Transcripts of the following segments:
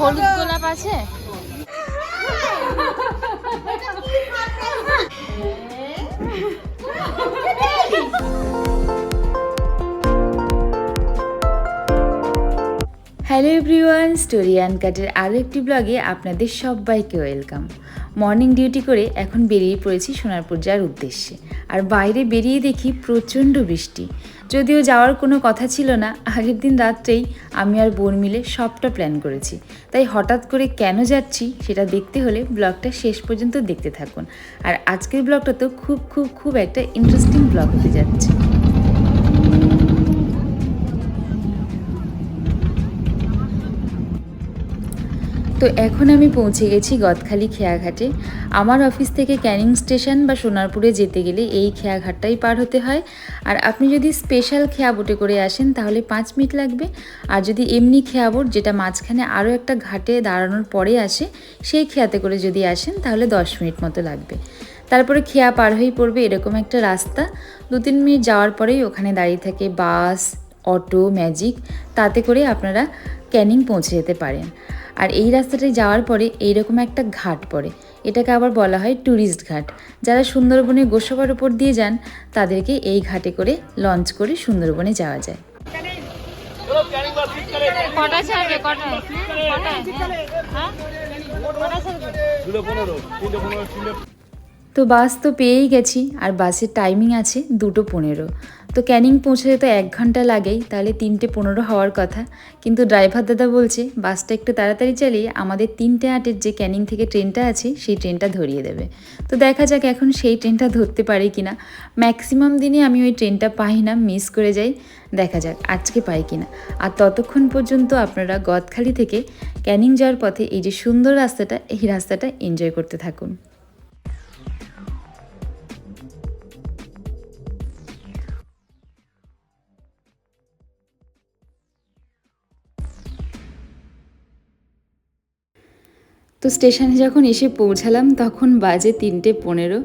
হলুদ গোলাপ আছে? হ্যালো এভরিওয়ান স্টোরি আনকাটের আরও একটি ব্লগে আপনাদের সবাইকে ওয়েলকাম মর্নিং ডিউটি করে এখন বেরিয়ে পড়েছি সোনারপুর যাওয়ার উদ্দেশ্যে। আর বাইরে বেরিয়ে দেখি প্রচণ্ড বৃষ্টি। যদিও যাওয়ার কোনো কথা ছিল না, আগের দিন রাত্রেই আমি আর বোন মিলে সবটা প্ল্যান করেছি। তাই হঠাৎ করে কেন যাচ্ছি সেটা দেখতে হলে ব্লগটা শেষ পর্যন্ত দেখতে থাকুন। আর আজকের ব্লগটা তো খুব খুব খুব একটা ইন্টারেস্টিং ব্লগ হতে যাচ্ছে। তো এখন আমি পৌঁছে গেছি গদখালি খেয়াঘাটে। আমার অফিস থেকে ক্যানিং স্টেশন বা সোনারপুরে যেতে গেলে এই খেয়াঘাটটাই পার হতে হয়। আর আপনি যদি স্পেশাল খেয়া বোটে করে আসেন, তাহলে পাঁচ মিনিট লাগবে। আর যদি এমনি খেয়া বোট, যেটা মাঝখানে আরও একটা ঘাটে দাঁড়ানোর পরে আসে, সেই খেয়াতে করে যদি আসেন, তাহলে দশ মিনিট মতো লাগবে। তারপরে খেয়া পার হয়েই পড়বে এরকম একটা রাস্তা। দু তিন মিনিট যাওয়ার পরেই ওখানে দাঁড়িয়ে থাকে বাস, অটো, ম্যাজিক। তাতে করে আপনারা ক্যানিং পৌঁছে যেতে পারেন। আর এই রাস্তাটায় যাওয়ার পরে এইরকম একটা ঘাট পড়ে। এটাকে আবার বলা হয় ট্যুরিস্ট ঘাট। যারা সুন্দরবনে গোসবার উপর দিয়ে যান তাদেরকে এই ঘাটে করে লঞ্চ করে সুন্দরবনে যাওয়া যায়। কটা তো বাস তো পেয়েই গেছি, আর বাসের টাইমিং আছে দুটো পনেরো। তো ক্যানিং পৌঁছাতে তো এক ঘণ্টা লাগেই, তাহলে তিনটে পনেরো হওয়ার কথা। কিন্তু ড্রাইভার দাদা বলছে, বাসটা একটু তাড়াতাড়ি চালিয়ে আমাদের তিনটে আটের যে ক্যানিং থেকে ট্রেনটা আছে, সেই ট্রেনটা ধরিয়ে দেবে। তো দেখা যাক এখন সেই ট্রেনটা ধরতে পারি কি না ম্যাক্সিমাম দিনে আমি ওই ট্রেনটা পাই না মিস করে যাই। দেখা যাক আজকে পাই কি না আর ততক্ষণ পর্যন্ত আপনারা গদখালি থেকে ক্যানিং যাওয়ার পথে এই যে সুন্দর রাস্তাটা, এই রাস্তাটা এনজয় করতে থাকুন। তো স্টেশনে যখন এসে পৌঁছালাম, তখন বাজে তিনটে পনেরো।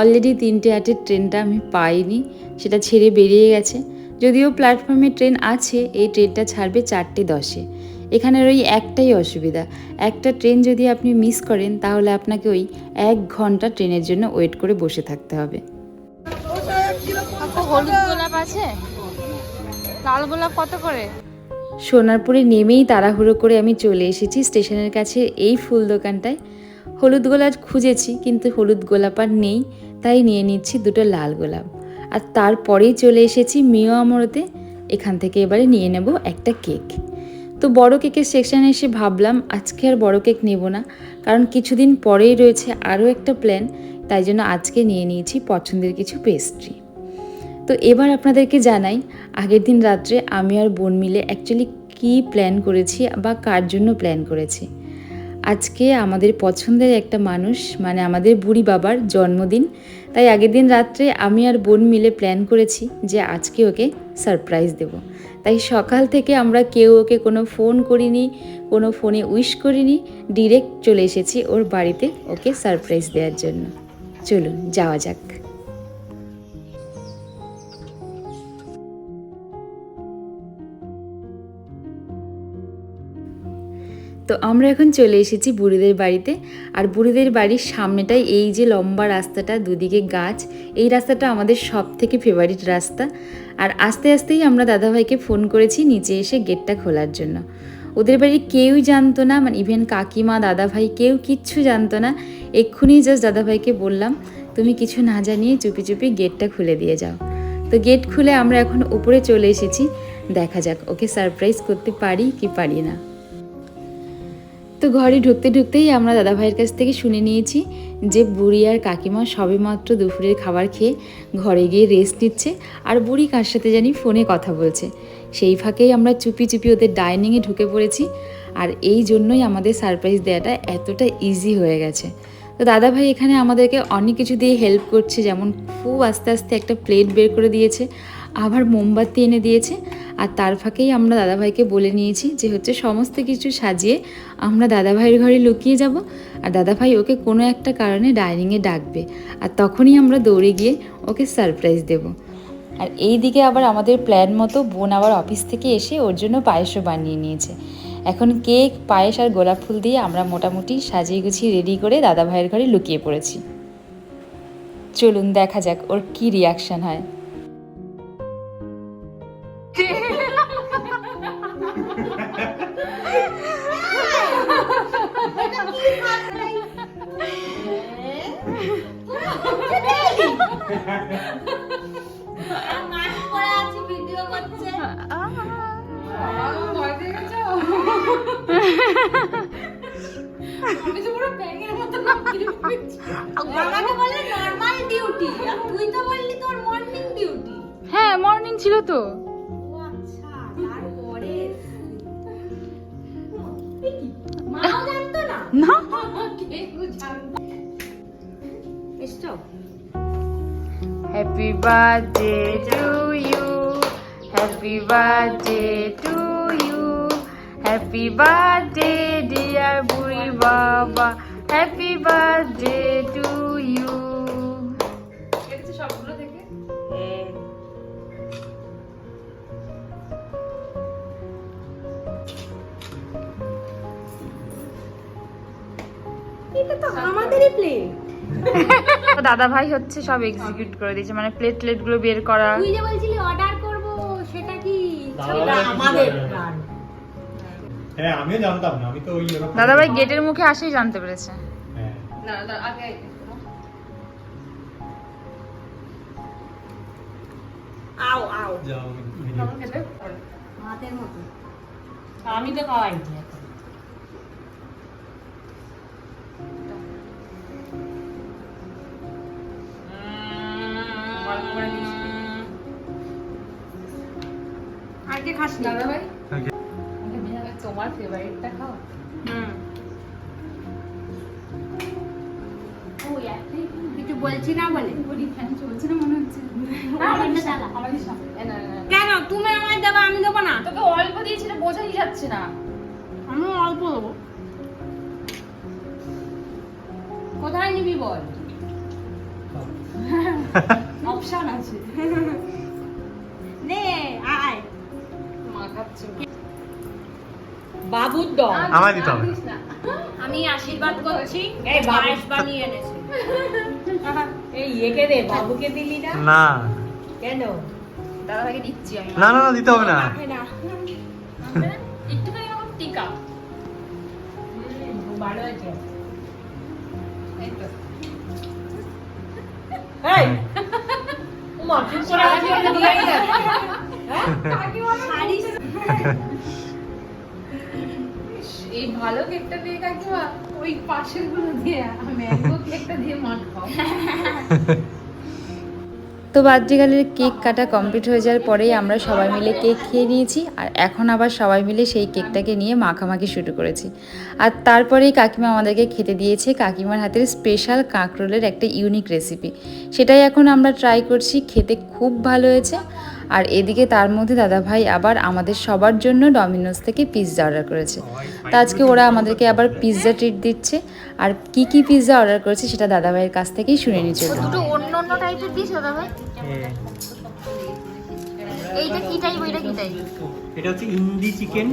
অলরেডি তিনটে আটের ট্রেনটা আমি পাইনি, সেটা ছেড়ে বেরিয়ে গেছে। যদিও প্ল্যাটফর্মে ট্রেন আছে, এই ট্রেনটা ছাড়বে চারটে দশে। এখানের ওই একটাই অসুবিধা। একটা ট্রেন যদি আপনি মিস করেন, তাহলে আপনাকে ওই এক ঘণ্টা ট্রেনের জন্য ওয়েট করে বসে থাকতে হবে। গোলাপ আছে? লাল গোলাপ কত করে? সোনারপুরে নেমেই তাড়াহুড়ো করে আমি চলে এসেছি স্টেশনের কাছে এই ফুল দোকানটায়। হলুদ গোলাপ খুঁজেছি, কিন্তু হলুদ গোলাপ আর নেই, তাই নিয়ে নিচ্ছি দুটো লাল গোলাপ। আর তারপরেই চলে এসেছি মিও আমরতে, এখান থেকে এবারে নিয়ে নেব একটা কেক। তো বড় কেকের সেকশানে এসে ভাবলাম, আজকে আর বড় কেক নেব না, কারণ কিছুদিন পরেই রয়েছে আরও একটা প্ল্যান, তাই জন্য আজকে নিয়ে নিয়েছি পছন্দের কিছু পেস্ট্রি তো এবার আপনাদেরকে জানাই, আগের দিন রাত্রে আমি আর বোন মিলে অ্যাকচুয়ালি কী প্ল্যান করেছি বা কার জন্য প্ল্যান করেছি। আজকে আমাদের পছন্দের একটা মানুষ মানে আমাদের বুড়ি বাবার জন্মদিন, তাই আগের দিন রাত্রে আমি আর বোন মিলে প্ল্যান করেছি যে আজকে ওকে সারপ্রাইজ দেব। তাই সকাল থেকে আমরা কেউ ওকে কোনো ফোন করিনি, কোনো ফোনে উইশ করিনি ডিরেক্ট চলে এসেছি ওর বাড়িতে ওকে সারপ্রাইজ দেওয়ার জন্য। চলুন, যাওয়া যাক। তো আমরা এখন চলে এসেছি বুড়িদের বাড়িতে। আর বুড়িদের বাড়ির সামনেটাই এই যে লম্বা রাস্তাটা, দুদিকে গাছ, এই রাস্তাটা আমাদের সব থেকে ফেভারিট রাস্তা। আর আস্তে আস্তেই আমরা দাদাভাইকে ফোন করেছি নিচে এসে গেটটা খোলার জন্য। ওদের বাড়ির কেউই জানতো না মানে ইভেন কাকিমা, দাদাভাই কেউ কিচ্ছু জানতো না। এক্ষুনি জাস্ট দাদাভাইকে বললাম, তুমি কিছু না জানিয়ে চুপি চুপি গেটটা খুলে দিয়ে যাও। তো গেট খুলে আমরা এখন উপরে চলে এসেছি। দেখা যাক, ওকে সারপ্রাইজ করতে পারি কি পারি না। তো ঘরে ঢুকতে ঢুকতেই আমরা দাদাভাইয়ের কাছ থেকে শুনে নিয়েছি যে বুড়ি আর কাকিমা সবেমাত্র দুপুরের খাবার খেয়ে ঘরে গিয়ে রেস্ট নিচ্ছে আর বুড়ি কার সাথে জানি ফোনে কথা বলছে। সেই ফাঁকেই আমরা চুপি চুপি ওদের ডাইনিংয়ে ঢুকে পড়েছি আর এই জন্যই আমাদের সারপ্রাইজ দেওয়াটা এতটা ইজি হয়ে গেছে। তো দাদাভাই এখানে আমাদেরকে অনেক কিছু দিয়ে হেল্প করছে, যেমন খুব আস্তে আস্তে একটা প্লেট বের করে দিয়েছে আবার মোমবাতি এনে দিয়েছে। আর তার ফাঁকেই আমরা দাদাভাইকে বলে নিয়েছি যে হচ্ছে সমস্ত কিছু সাজিয়ে আমরা দাদাভাইয়ের ঘরে লুকিয়ে যাব। আর দাদাভাই ওকে কোনো একটা কারণে ডাইনিংয়ে ডাকবে। আর তখনই আমরা দৌড়ে গিয়ে ওকে সারপ্রাইজ দেব। আর এই দিকে আবার আমাদের প্ল্যান মতো বোন আবার অফিস থেকে এসে ওর জন্য পায়েসও বানিয়ে নিয়েছে। এখন কেক পায়েস আর গোলাপ ফুল দিয়ে আমরা মোটামুটি সাজিয়ে গুছিয়ে রেডি করে দাদা ভাইয়ের ঘরে লুকিয়ে পড়েছি। চলুন দেখা যাক ওর কী রিয়াকশান হয়। আমাকে বলে নর্মাল ডিউটি আর তুই তো বললি তোর মর্নিং ডিউটি হ্যাঁ মর্নিং ছিল তো। আচ্ছা না। না? কেউ জানতো? এসছো? Happy birthday to happy birthday dear বুড়ি বাবা হ্যাপি বার্থডে টু ইউ সবগুলো থেকে এটা তো আমাদেরই প্লেট দাদা ভাই হচ্ছে সব এক্সিকিউট করে দিয়েছে মানে প্লেট প্লেটগুলো বের করা। তুই যে বলছিলি অর্ডার করব সেটা কি? আমাদের প্ল্যান হ্যাঁ আমিও জানতাম না আমি তো ওই ওরকম- দাদা ভাই গেটের মুখে আসেই জানতে পেরেছে। হ্যাঁ। না না আগে আও আও। যাও হাতের মতো আমি তো খাওয়াই আজকে খাস দাদা ভাই তোমার ফেভারিটটা খাও। হুম। কিছু বলছি না বলে? চলছে না মনে হচ্ছে। কেন? তুমি আমায় দেবো আমি দেবো না। তোকে অল্প দিয়েছিল বোঝাই যাচ্ছে না। আমি অল্প দেবো। কোথায় নিবি বল? অপশন আছে। নে আয়। মাখাচ্ছে বাবুর দল। আমায় দিতে হবে আমি আশীর্বাদ করছি এই পায়েস বানিয়ে এনেছে। এই একে দে বাবুকে দিলি না? না। কেন? দাদা ভাইকে দিচ্ছি আমি। না না না দিতে হবে না। একটুখানি আমার টিকা। ভালো আছে এই তো। এই! উমা চুপ করে আছিস কেন? হ্যাঁ? ভালো কেকটা দিয়ে কাকিমা, ওই পাশেরগুলো দিয়ে ম্যাঙ্গো কেকটা দিয়ে তো বার্থডেগালের কেক কাটা কমপ্লিট হয়ে যাওয়ার পরেই আমরা সবাই মিলে কেক খেয়ে নিয়েছি, আর এখন আবার সবাই মিলে সেই কেকটাকে নিয়ে মাখামাখি শুরু করেছি। আর তারপরেই কাকিমা আমাদেরকে খেতে দিয়েছে কাকিমার হাতের স্পেশাল কাঁকরোলের একটা ইউনিক রেসিপি। সেটাই এখন আমরা ট্রাই করছি, খেতে খুব ভালো হয়েছে আর এদিকে তার মধ্যে দাদা ভাই আবার আমাদের সবার জন্য ডমিনোস থেকে পিৎজা অর্ডার করেছে। তো আজকে ওরা আমাদেরকে আবার পিৎজা ট্রিট দিচ্ছে। আর কি কি পিৎজা অর্ডার করেছে সেটা দাদা ভাইয়ের কাছ থেকেই শুনে দুটো অন্য অন্য টাইপের দিস দাদা ভাই এইটা কি টাইপ ওইটা কি টাইপ এটা হচ্ছে ইন্ডি চিকেন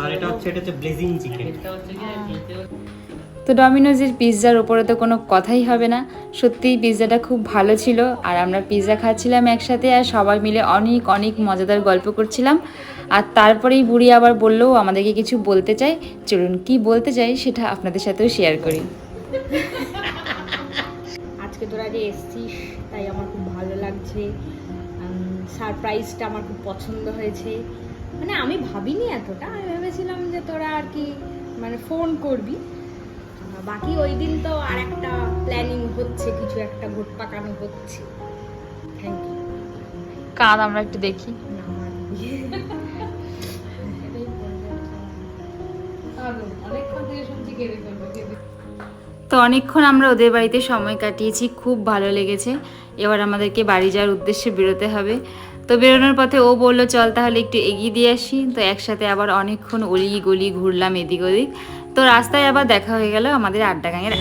আর এটা হচ্ছে এটা হচ্ছে ব্লেজিং চিকেন তো ডমিনোজের পিৎজার ওপরে তো কোনো কথাই হবে না। সত্যিই পিৎজাটা খুব ভালো ছিল আর আমরা পিৎজা খাচ্ছিলাম একসাথে আর সবাই মিলে অনেক অনেক মজাদার গল্প করছিলাম। আর তারপরেই বুড়ি আবার বলল আমাদেরকে কিছু বলতে চাই চলুন কি বলতে চাই সেটা আপনাদের সাথেও শেয়ার করি। আজকে তোরা যে এসছিস, তাই আমার খুব ভালো লাগছে। সারপ্রাইজটা আমার খুব পছন্দ হয়েছে। মানে আমি ভাবিনি এতটা। আমি ভেবেছিলাম যে তোরা আর কি মানে ফোন করবি। বাকি ওই দিন তো আর একটা প্ল্যানিং হচ্ছে কিছু একটা ঘট পাকানো হচ্ছে। থ্যাংক ইউ কাঁদ আমরা একটু দেখি। তো অনেকক্ষণ আমরা ওদের বাড়িতে সময় কাটিয়েছি খুব ভালো লেগেছে। এবার আমাদেরকে বাড়ি যাওয়ার উদ্দেশ্যে বেরোতে হবে। তো বেরোনোর পথে ও বলল চল তাহলে একটু এগিয়ে দিয়ে আসি। তো একসাথে আবার অনেকক্ষণ অলি গলি ঘুরলাম এদিক ওদিক। তো রাস্তায় আবার দেখা হয়ে গেল আমাদের আড্ডা গাঙের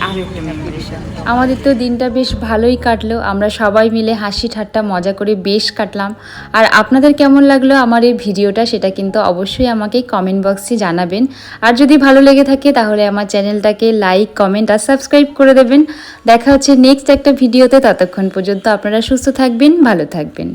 আমাদের তো দিনটা বেশ ভালোই কাটলো। আমরা সবাই মিলে হাসি ঠাট্টা মজা করে বেশ কাটলাম। আর আপনাদের কেমন লাগল আমার এই ভিডিওটা সেটা কিন্তু অবশ্যই আমাকে কমেন্ট বক্সে জানাবেন। আর যদি ভালো লেগে থাকে তাহলে আমার চ্যানেলটাকে লাইক কমেন্ট আর সাবস্ক্রাইব করে দেবেন। দেখা হচ্ছে নেক্সট একটা ভিডিওতে। ততক্ষণ পর্যন্ত আপনারা সুস্থ থাকবেন, ভালো থাকবেন।